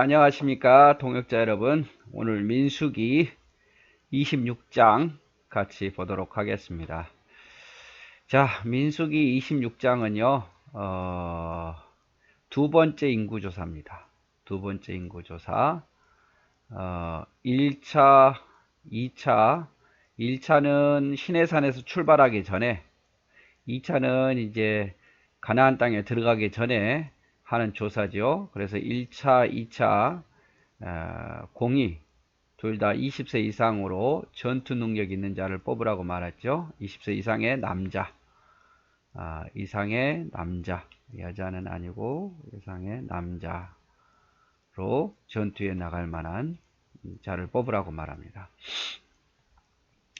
안녕하십니까 동역자 여러분. 오늘 민수기 26장 같이 보도록 하겠습니다. 자 민수기 26장은요 어, 두 번째 인구조사입니다. 두 번째 인구조사. 어, 1차 2차. 1차는 시내산에서 출발하기 전에 2차는 이제 가나안 땅에 들어가기 전에 하는 조사죠. 그래서 1차, 2차 어, 공이 둘 다 20세 이상으로 전투 능력 있는 자를 뽑으라고 말했죠. 20세 이상의 남자, 아, 이상의 남자, 여자는 아니고 이상의 남자로 전투에 나갈 만한 자를 뽑으라고 말합니다.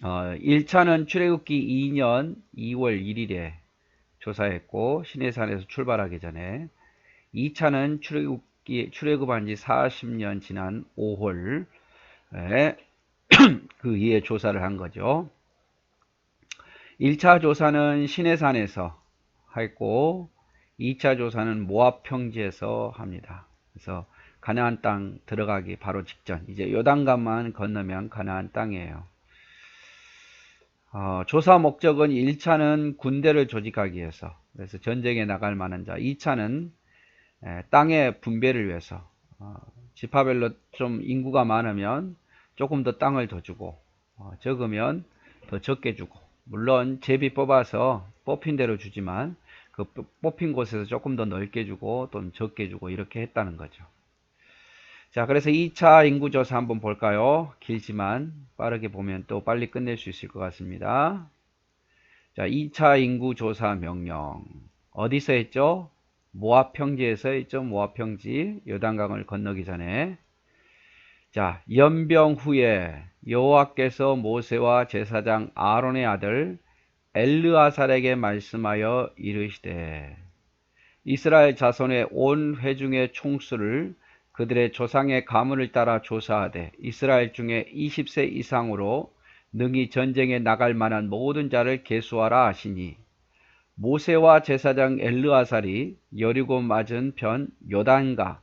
어, 1차는 출애굽기 2년 2월 1일에 조사했고 시내산에서 출발하기 전에 2차는 출애굽기, 출애굽한 지 40년 지난 5월에 그 이에 조사를 한 거죠. 1차 조사는 시내산에서 했고 2차 조사는 모압 평지에서 합니다. 그래서 가나안 땅 들어가기 바로 직전 이제 요단강만 건너면 가나안 땅이에요. 어, 조사 목적은 1차는 군대를 조직하기 위해서 그래서 전쟁에 나갈 만한 자 2차는 땅의 분배를 위해서 어, 지파별로 좀 인구가 많으면 조금 더 땅을 더 주고 어, 적으면 더 적게 주고 물론 제비 뽑아서 뽑힌 대로 주지만 그 뽑힌 곳에서 조금 더 넓게 주고 또 적게 주고 이렇게 했다는 거죠. 자 그래서 2차 인구조사 한번 볼까요? 길지만 빠르게 보면 또 빨리 끝낼 수 있을 것 같습니다. 자 2차 인구조사 명령 어디서 했죠? 모압 평지에서 있죠. 모압 평지 요단강을 건너기 전에 자 연병 후에 여호와께서 모세와 제사장 아론의 아들 엘르아살에게 말씀하여 이르시되 이스라엘 자손의 온 회중의 총수를 그들의 조상의 가문을 따라 조사하되 이스라엘 중에 20세 이상으로 능히 전쟁에 나갈 만한 모든 자를 계수하라 하시니 모세와 제사장 엘르아살이 여리고 맞은 편 요단가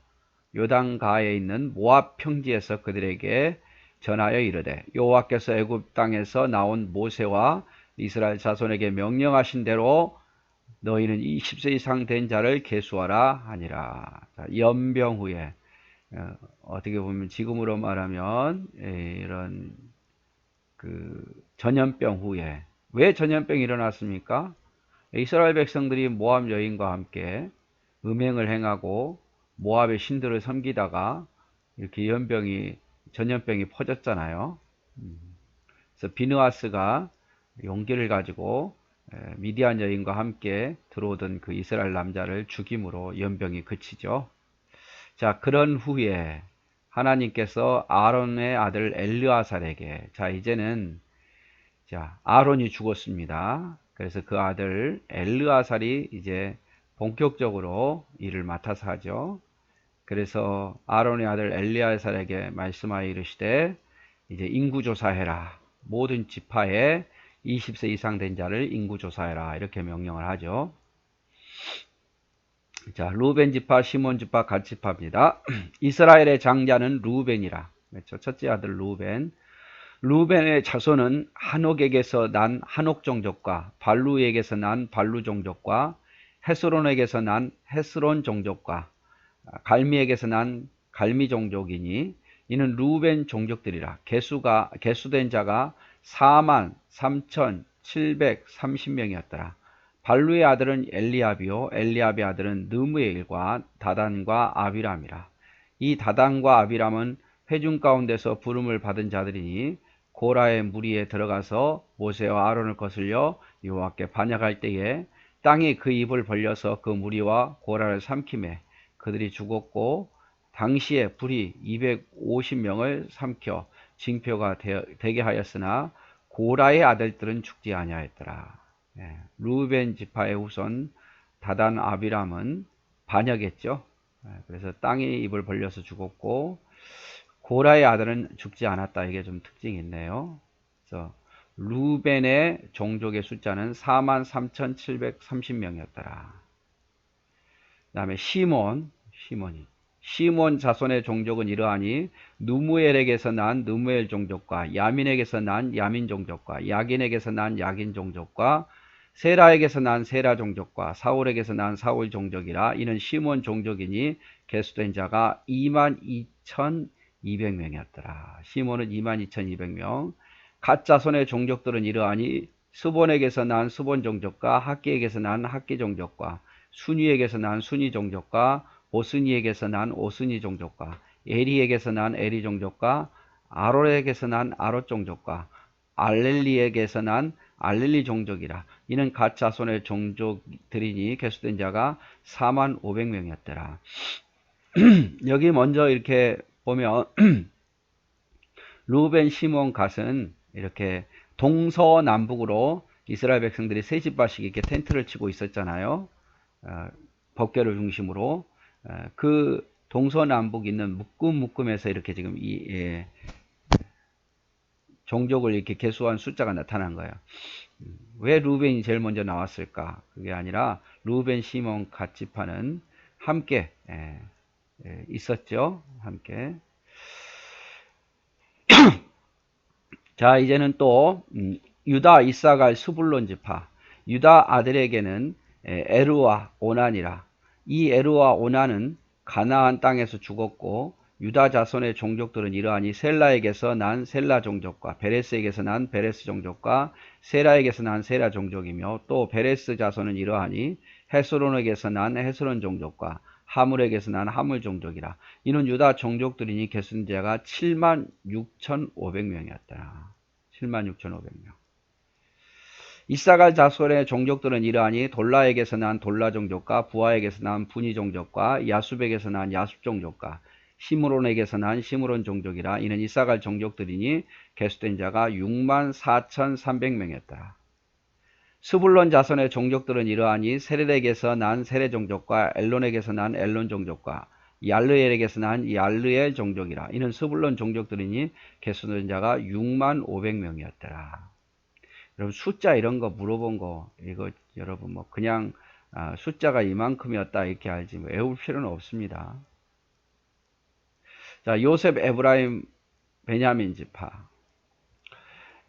요단가에 있는 모압 평지에서 그들에게 전하여 이르되 여호와께서 애굽 땅에서 나온 모세와 이스라엘 자손에게 명령하신 대로 너희는 20세 이상 된 자를 계수하라 하니라. 자, 연병 후에 어, 떻게 보면 지금으로 말하면 이런 그 전염병 후에 왜 전염병이 일어났습니까? 이스라엘 백성들이 모압 여인과 함께 음행을 행하고 모압의 신들을 섬기다가 이렇게 연병이 전염병이 퍼졌잖아요. 음. 그래서 비느아스가 용기를 가지고 미디안 여인과 함께 들어오던 그 이스라엘 남자를 죽임으로 연병이 그치죠. 자, 그런 후에 하나님께서 아론의 아들 엘르아살에게 자, 이제는 자, 아론이 죽었습니다. 그래서 그 아들 엘르아살이 이제 본격적으로 일을 맡아서 하죠. 그래서 아론의 아들 엘리아살에게 말씀하여 이르시되 이제 인구 조사해라. 모든 지파에 20세 이상 된 자를 인구 조사해라. 이렇게 명령을 하죠. 자, 루벤 지파, 시몬 지파, 갓 지파입니다. 이스라엘의 장자는 루벤이라. 그렇죠? 첫째 아들 루벤. 루벤의 자손은 한옥에게서 난 한옥 종족과 발루에게서 난 발루 종족과 헤스론에게서 난 헤스론 종족과 갈미에게서 난 갈미 종족이니 이는 루벤 종족들이라 개수가 개수된 자가 4만 3,730명이었더라. 발루의 아들은 엘리압이요 엘리압의 아들은 느무의 일과 다단과 아비람이라. 이 다단과 아비람은 회중 가운데서 부름을 받은 자들이니 고라의 무리에 들어가서 모세와 아론을 거슬려 여호와께 반역할 때에 땅이 그 입을 벌려서 그 무리와 고라를 삼킴에 그들이 죽었고 당시에 불이 250명을 삼켜 징표가 되게 하였으나 고라의 아들들은 죽지 아니하였더라. 예, 루벤 지파의 후손 다단 아비람은 반역했죠. 예, 그래서 땅이 입을 벌려서 죽었고 고라의 아들은 죽지 않았다. 이게 좀 특징이 있네요. 그래서 루벤의 종족의 숫자는 43,730명이었더라. 그 다음에 시몬, 시몬이. 시몬 자손의 종족은 이러하니 누무엘에게서 난 누무엘 종족과 야민에게서 난 야민 종족과 야긴에게서 난 야긴 종족과 세라에게서 난 세라 종족과 사울에게서 난 사울 종족이라 이는 시몬 종족이니 개수된 자가 22,200명이었더라. 시몬은 22,200명. 가짜 손의 종족들은 이러하니 수본에게서 난 수본 종족과 학기에게서 난 학기 종족과 순위에게서 난 순위 종족과 오스니에게서 난 오스니 종족과 에리에게서 난 에리 종족과 아롤에게서 난 아롯 종족과 알렐리에게서 난 알렐리 종족이라 이는 가짜손의 종족들이니 개수된 자가 4만 500명이었더라 여기 먼저 이렇게 보면 루벤 시몬 갓은 이렇게 동서남북으로 이스라엘 백성들이 세 집밭씩 이렇게 텐트를 치고 있었잖아요. 어, 법궤를 중심으로 어, 그 동서남북 있는 묶음 묶음에서 이렇게 지금 이 예, 종족을 이렇게 개수한 숫자가 나타난 거예요. 음, 왜 루벤이 제일 먼저 나왔을까? 그게 아니라 루벤, 시몬, 갓지파는 함께 예, 예, 있었죠. 함께. 자, 이제는 또 음, 유다, 이사갈, 수불론 지파. 유다 아들에게는 에르와 오난이라. 이 에르와 오난은 가나안 땅에서 죽었고 유다 자손의 종족들은 이러하니 셀라에게서 난 셀라 종족과 베레스에게서 난 베레스 종족과 세라에게서 난 세라 종족이며 또 베레스 자손은 이러하니 헤스론에게서 난 헤스론 종족과 하물에게서 난 하물 종족이라. 이는 유다 종족들이니 개순자가 7만 6,500명이었다. 7만 6,500명. 이사갈 자손의 종족들은 이러하니 돌라에게서 난 돌라 종족과 부하에게서 난 분이 종족과 야수백에서 난 야수 종족과 시므론에게서 난 시므론 종족이라 이는 이사갈 종족들이니 개수된 자가 6만 4,300명이었다. 스불론 자손의 종족들은 이러하니 세렐에게서 난 세레 종족과 엘론에게서 난 엘론 종족과 얄르엘에게서 난 얄르엘 종족이라. 이는 스불론 종족들이니 개수된 자가 6만 500명이었더라. 여러분 숫자 이런 거 물어본 거 이거 여러분 뭐 그냥 아, 숫자가 이만큼이었다 이렇게 알지 뭐 외울 필요는 없습니다. 자 요셉 에브라임 베냐민 지파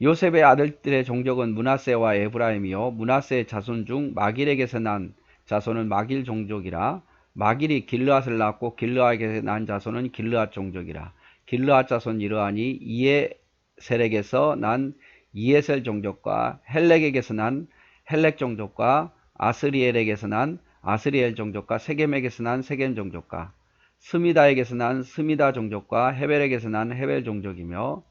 요셉의 아들들의 종족은 문하세와 에브라임이요. 문하세의 자손 중 마길에게서 난 자손은 마길 종족이라. 마길이 길르앗을 낳고 길르앗에게서 난 자손은 길르앗 종족이라. 길르앗 자손 이러하니 이에셀에게서 난 이에셀 종족과 헬렉에게서 난 헬렉 종족과 아스리엘에게서 난 아스리엘 종족과 세겜에게서 난 세겜 종족과 스미다에게서 난 스미다 종족과 헤벨에게서 난 헤벨 종족이며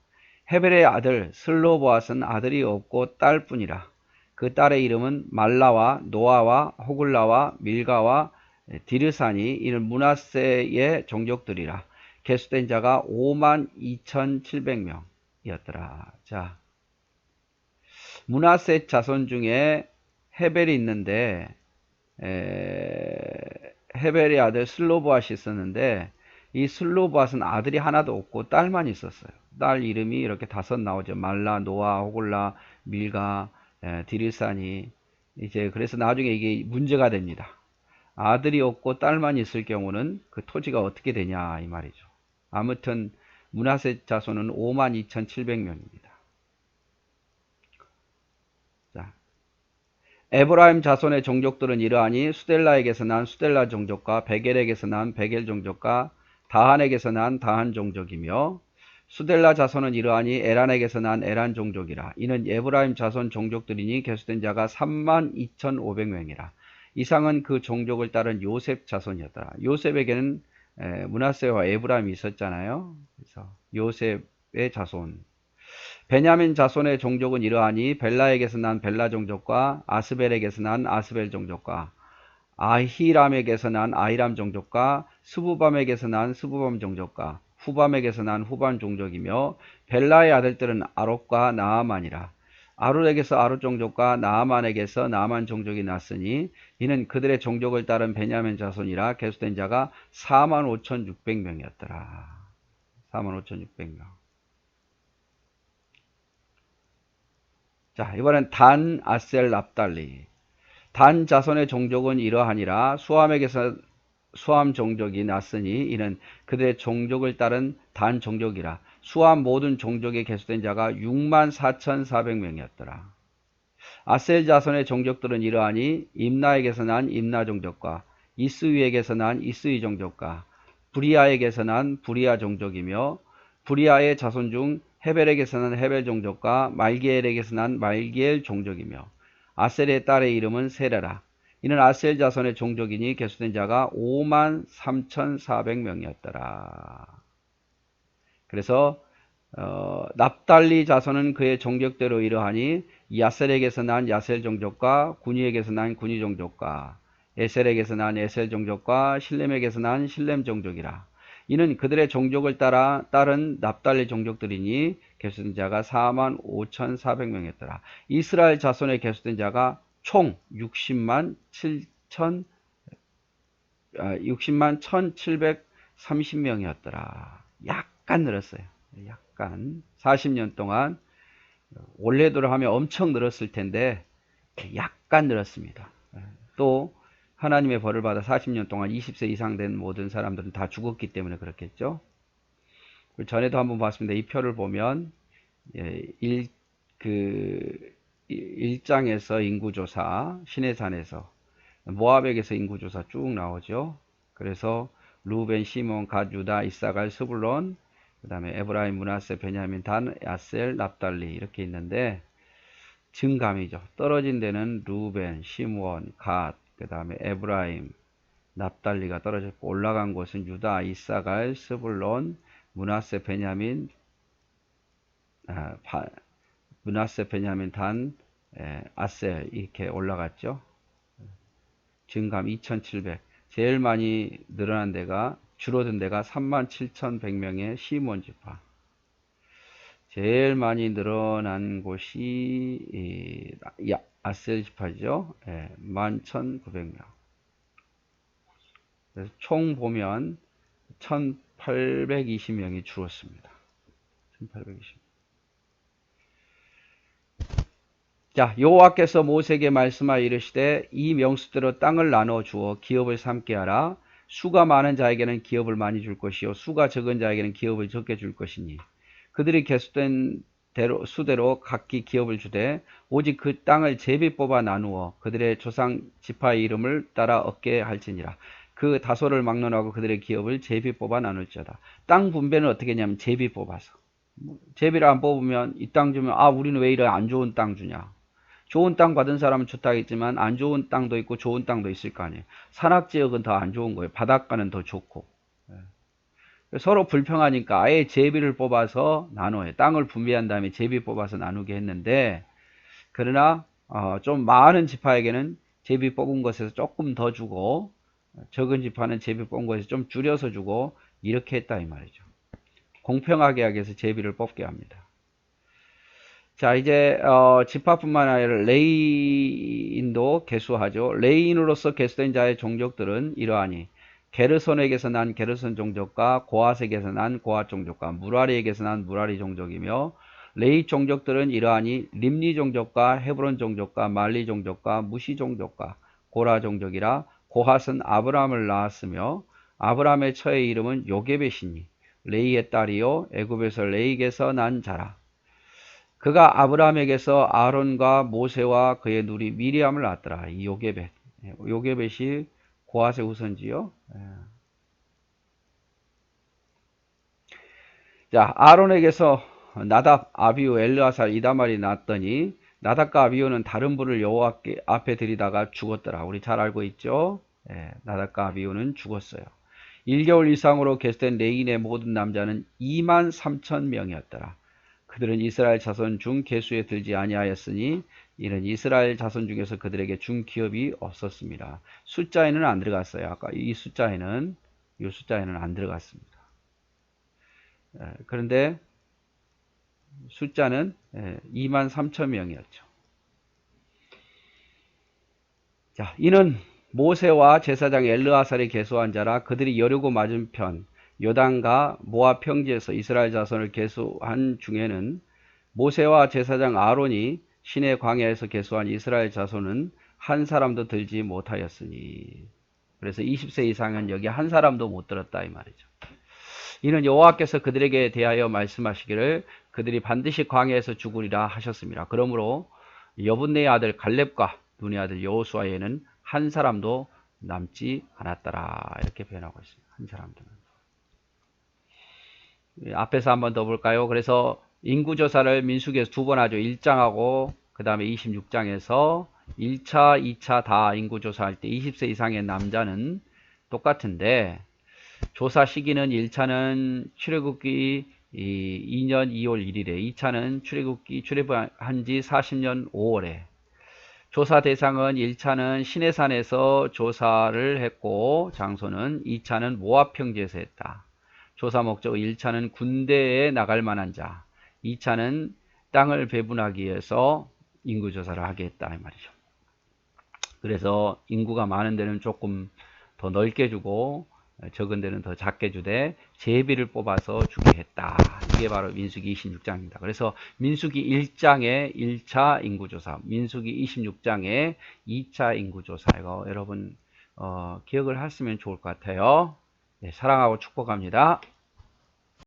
헤벨의 아들 슬로보앗은 아들이 없고 딸뿐이라. 그 딸의 이름은 말라와 노아와 호글라와 밀가와 디르산이 이는 문하세의 종족들이라. 개수된 자가 5만 2,700명이었더라. 자, 문하세 자손 중에 헤벨이 있는데 에, 헤벨의 아들 슬로보앗이 있었는데 이 슬로보앗은 아들이 하나도 없고 딸만 있었어요. 딸 이름이 이렇게 다섯 나오죠. 말라, 노아, 호골라, 밀가, 에, 디르산이 이제 그래서 나중에 이게 문제가 됩니다. 아들이 없고 딸만 있을 경우는 그 토지가 어떻게 되냐 이 말이죠. 아무튼 문하세 자손은 5만 2,700명입니다. 자, 에브라임 자손의 종족들은 이러하니 수델라에게서 난 수델라 종족과 베겔에게서 난 베겔 종족과 다한에게서 난 다한 종족이며 수델라 자손은 이러하니 에란에게서 난 에란 종족이라. 이는 에브라임 자손 종족들이니 개수된 자가 3만 2,500명이라. 이상은 그 종족을 따른 요셉 자손이었다. 요셉에게는 문하세와 에브라임이 있었잖아요. 그래서 요셉의 자손. 베냐민 자손의 종족은 이러하니 벨라에게서 난 벨라 종족과 아스벨에게서 난 아스벨 종족과 아히람에게서 난 아히람 종족과 스부밤에게서 난 스부밤 종족과 후밤에게서 난 후밤 종족이며 벨라의 아들들은 아롯과 나아만이라. 아롯에게서 아롯 종족과 나아만에게서 나아만 종족이 났으니 이는 그들의 종족을 따른 베냐민 자손이라 개수된 자가 4만 5,600명이었더라. 4만 5,600명. 자, 이번엔 단, 아셀, 납달리. 단 자손의 종족은 이러하니라 수함에게서 수함 종족이 났으니 이는 그들의 종족을 따른 단 종족이라 수함 모든 종족에 개수된 자가 6만 4,400명이었더라. 아셀 자손의 종족들은 이러하니 임나에게서 난 임나 종족과 이스위에게서 난 이스위 종족과 부리아에게서 난 부리아 종족이며 부리아의 자손 중 헤벨에게서 난 헤벨 종족과 말기엘에게서 난 말기엘 종족이며 아셀의 딸의 이름은 세레라. 이는 아셀 자손의 종족이니 개수된 자가 5만 3,400명이었더라. 그래서 어, 납달리 자손은 그의 종족대로 이러하니 야셀에게서 난 야셀 종족과 군이에게서 난 군이 종족과 에셀에게서 난 에셀 종족과 실렘에게서 난 실렘 종족이라. 이는 그들의 종족을 따라 따른 납달리 종족들이니 개수된 자가 4만 5,400명이었더라. 이스라엘 자손의 개수된 자가 총 60만 7천 60만 1,730명이었더라. 약간 늘었어요. 약간 40년 동안 원래대로 하면 엄청 늘었을 텐데 약간 늘었습니다. 또 하나님의 벌을 받아 40년 동안 20세 이상 된 모든 사람들은 다 죽었기 때문에 그렇겠죠. 전에도 한번 봤습니다. 이 표를 보면 예, 일, 그 1장에서 인구조사, 시내산에서 모압에게서 인구조사 쭉 나오죠. 그래서 루벤, 시몬, 갓, 유다, 이사갈, 스불론, 그 다음에 에브라임, 문하세, 베냐민, 단, 야셀, 납달리 이렇게 있는데 증감이죠. 떨어진 데는 루벤, 시므온, 갓, 그 다음에 에브라임, 납달리가 떨어졌고 올라간 곳은 유다, 이사갈, 스불론, 문하세, 베냐민, 아, 바, 문하세, 베냐민, 단, 에, 아셀 이렇게 올라갔죠. 증감 2,700. 제일 많이 늘어난 데가 줄어든 데가 37,100명의 시몬 지파. 제일 많이 늘어난 곳이 이, 아셀 지파죠. 예, 11,900명. 그래서 총 보면 1,820명이 줄었습니다. 1,820명. 자, 여호와께서 모세에게 말씀하여 이르시되 이 명수대로 땅을 나눠 주어 기업을 삼게 하라. 수가 많은 자에게는 기업을 많이 줄 것이요 수가 적은 자에게는 기업을 적게 줄 것이니 그들이 개수된 대로, 수대로 각기 기업을 주되 오직 그 땅을 제비 뽑아 나누어 그들의 조상 지파의 이름을 따라 얻게 할지니라. 그 다소를 막론하고 그들의 기업을 제비 뽑아 나눌지어다. 땅 분배는 어떻게 했냐면 제비 뽑아서. 제비를 안 뽑으면 이 땅 주면 아 우리는 왜 이래 안 좋은 땅 주냐. 좋은 땅 받은 사람은 좋다겠지만 안 좋은 땅도 있고 좋은 땅도 있을 거 아니에요. 산악 지역은 더 안 좋은 거예요. 바닷가는 더 좋고. 예. 서로 불평하니까 아예 제비를 뽑아서 나눠요. 땅을 분배한 다음에 제비 뽑아서 나누게 했는데 그러나 어, 좀 많은 지파에게는 제비 뽑은 것에서 조금 더 주고 적은 지파는 제비 뽑은 것에서 좀 줄여서 주고 이렇게 했다 이 말이죠. 공평하게 하기 위해서 제비를 뽑게 합니다. 자 이제 어, 지파뿐만 아니라 레인도 개수하죠. 레인으로서 개수된 자의 종족들은 이러하니 게르손에게서 난 게르손 종족과 고아색에서 난 고아 종족과 무라리에게서 난 무라리 종족이며 레이 종족들은 이러하니 림리 종족과 헤브론 종족과 말리 종족과 무시 종족과 고라 종족이라 고핫은 아브라함을 낳았으며 아브라함의 처의 이름은 요게벳이니 레이의 딸이요 애굽에서 레이에게서 난 자라 그가 아브라함에게서 아론과 모세와 그의 누리 미리암을 낳았더라. 이 요게벳. 예, 요게벳이 고아세 후손지요. 예. 자, 아론에게서 나답, 아비우, 엘르아살, 이다말이 낳았더니 나답과 아비우는 다른 분을 여호와 앞에 들이다가 죽었더라. 우리 잘 알고 있죠? 예, 나답과 아비우는 죽었어요. 1개월 이상으로 개수된 레인의 모든 남자는 2만 3천 명이었더라. 그들은 이스라엘 자손 중 계수에 들지 아니하였으니 이는 이스라엘 자손 중에서 그들에게 준 기업이 없었습니다. 숫자에는 안 들어갔어요. 아까 이 숫자에는 이 숫자에는 안 들어갔습니다. 그런데 숫자는 2만 3천 명이었죠. 자, 이는 모세와 제사장 엘르아살이 계수한 자라 그들이 여리고 맞은편 요단과 모압 평지에서 이스라엘 자손을 계수한 중에는 모세와 제사장 아론이 신의 광야에서 계수한 이스라엘 자손은 한 사람도 들지 못하였으니 그래서 20세 이상은 여기 한 사람도 못 들었다 이 말이죠. 이는 여호와께서 그들에게 대하여 말씀하시기를 그들이 반드시 광야에서 죽으리라 하셨습니다. 그러므로 여분네의 아들 갈렙과 눈의 아들 여호수아에는 한 사람도 남지 않았더라 이렇게 표현하고 있습니다. 한 사람도. 예, 앞에서 한번 더 볼까요? 그래서 인구조사를 민수기에서 두 번 하죠. 1장하고 그 다음에 26장에서 1차, 2차 다 인구조사할 때 20세 이상의 남자는 똑같은데 조사 시기는 1차는 출애굽기 2년 2월 1일에 2차는 출애굽기 출애굽한 지 40년 5월에 조사 대상은 1차는 시내산에서 조사를 했고 장소는 2차는 모압 평지에서 했다. 조사 목적 1차는 군대에 나갈 만한 자, 2차는 땅을 배분하기 위해서 인구 조사를 하게 했다 이 말이죠. 그래서 인구가 많은 데는 조금 더 넓게 주고 적은 데는 더 작게 주되 제비를 뽑아서 주게 했다. 이게 바로 민수기 26장입니다. 그래서 민수기 1장의 1차 인구조사, 민수기 26장의 2차 인구조사 이거 여러분 어, 기억을 하시면 좋을 것 같아요. 네, 사랑하고 축복합니다.